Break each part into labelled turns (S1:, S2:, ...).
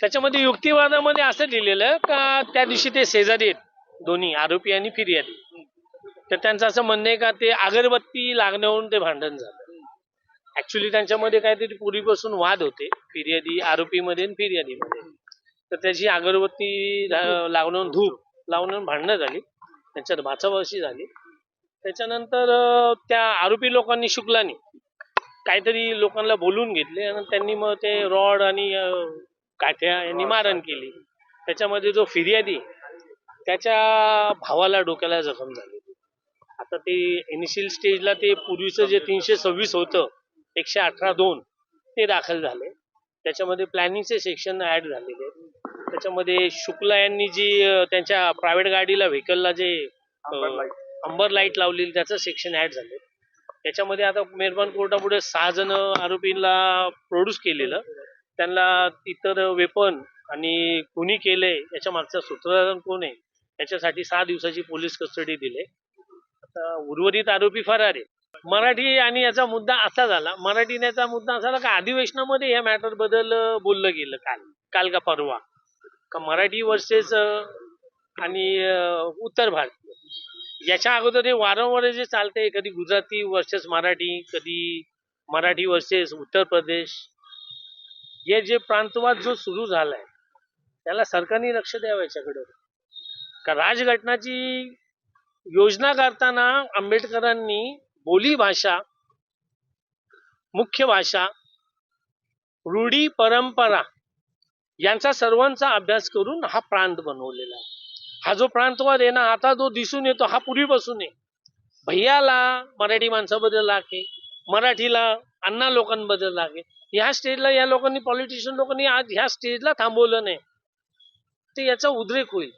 S1: त्याच्यामध्ये युक्तिवादामध्ये असं लिहिलेलं का त्या दिवशी ते शेजारी आहेत दोन्ही आरोपी आणि फिर्यादी. तर त्यांचं असं म्हणणं आहे का ते अगरबत्ती लागण्यावरून ते भांडण झालं. ऍक्च्युली त्यांच्यामध्ये काहीतरी पूर्वीपासून वाद होते फिर्यादी आरोपीमध्ये आणि फिर्यादीमध्ये. तर त्याची अगरबत्ती ला- धूप लावण्यावरून भांडणं झाली त्यांच्यात भाचाभाची झाली. त्याच्यानंतर त्या आरोपी लोकांनी शुक्लानी काहीतरी लोकांना बोलून घेतले आणि त्यांनी मग ते रॉड आणि काठ्या यांनी मारण केली. त्याच्यामध्ये जो फिर्यादी त्याच्या भावाला डोक्याला जखम झाली. आता ते इनिशियल स्टेजला ते पूर्वीचं जे तीनशे सव्वीस होतं एकशे अठरा दोन ते दाखल झाले. त्याच्यामध्ये प्लॅनिंगचे सेक्शन ऍड झालेले. त्याच्यामध्ये शुक्ला यांनी जी त्यांच्या प्रायव्हेट गाडीला व्हेकलला जे अंबर लाइट लावलेली त्याचं सेक्शन ऍड झाले. त्याच्यामध्ये आता मेहरबान कोर्टापुढे सहा जण आरोपींना प्रोड्यूस केलेलं. त्यांना इतर वेपन आणि कुणी केले याच्या मागचा सूत्रधार कोण आहे याच्यासाठी सहा दिवसाची पोलीस कस्टडी दिले आता उर्वरित आरोपी फरार आहे मराठी आणि याचा मुद्दा असा झाला मराठीने याचा मुद्दा असा झाला का अधिवेशनामध्ये या मॅटरबद्दल बोललं गेलं काल काल का परवा. का मराठी वर्सेस आणि उत्तर भारतीय. याच्या अगोदर हे वारंवार जे चालते कधी गुजराती वर्सेस मराठी कधी मराठी वर्सेस उत्तर प्रदेश हे जे प्रांतवाद जो सुरू झालाय त्याला सरकारने लक्ष द्यावं याच्याकडे. का राजघटनाची योजना करताना आंबेडकरांनी बोली भाषा मुख्य भाषा रूढी परंपरा यांचा सर्वांचा अभ्यास करून हा प्रांत बनवलेला आहे. हा जो प्रांतवाद आहे ना आता जो दिसून येतो हा पूर्वीपासून आहे. भैयाला मराठी माणसाबद्दल लागे मराठीला अण्णा लोकांबद्दल लागे. ह्या स्टेजला या लोकांनी पॉलिटिशियन लोकांनी आज ह्या स्टेजला थांबवलं नाही. ते याचा उद्रेक होईल.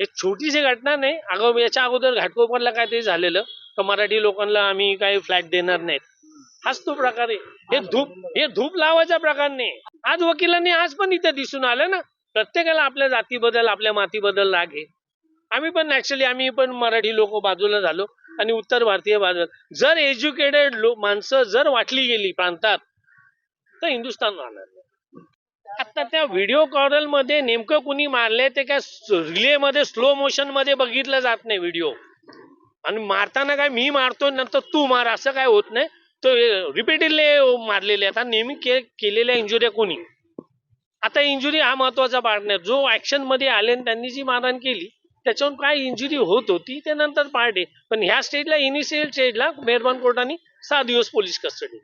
S1: एक छोटीशी घटना नाही अगो याच्या अगोदर घाटकोपरला काय ते झालेलं तर मराठी लोकांना आम्ही काही फ्लॅट देणार नाहीत. हाच तो प्रकार आहे. हे धूप हे धूप लावायचा प्रकार नाही. आज वकिलांनी आज पण इथं दिसून आलं ना प्रत्येकाला आपल्या जातीबद्दल आपल्या मातीबद्दल राग आहे आम्ही पण नॅचरली आम्ही पण मराठी लोक बाजूला झालो. आणि उत्तर भारतीय बाजारात जर एज्युकेटेड माणसं जर वाटली गेली प्रांतात तर हिंदुस्थान राहणार आता त्या व्हिडिओ कॉरलमध्ये नेमकं कुणी मारले ते काय रिले मध्ये स्लो मोशनमध्ये बघितलं जात नाही व्हिडिओ आणि मारताना काय मी मारतो नंतर तू मार असं काय होत नाही. तो रिपीटेडले मारलेले आता नेहमी के, केलेल्या इंजुऱ्या कोणी? आता इंजुरी हा महत्त्वाचा पार्ट नाही. जो ऍक्शनमध्ये आले आणि त्यांनी जी मारहाण केली त्याच्यावर काय इंजुरी होत होती ते नंतर पार्ट पण ह्या स्टेजला इनिशियल स्टेजला मेहरबान कोर्टाने सहा दिवस पोलीस कस्टडी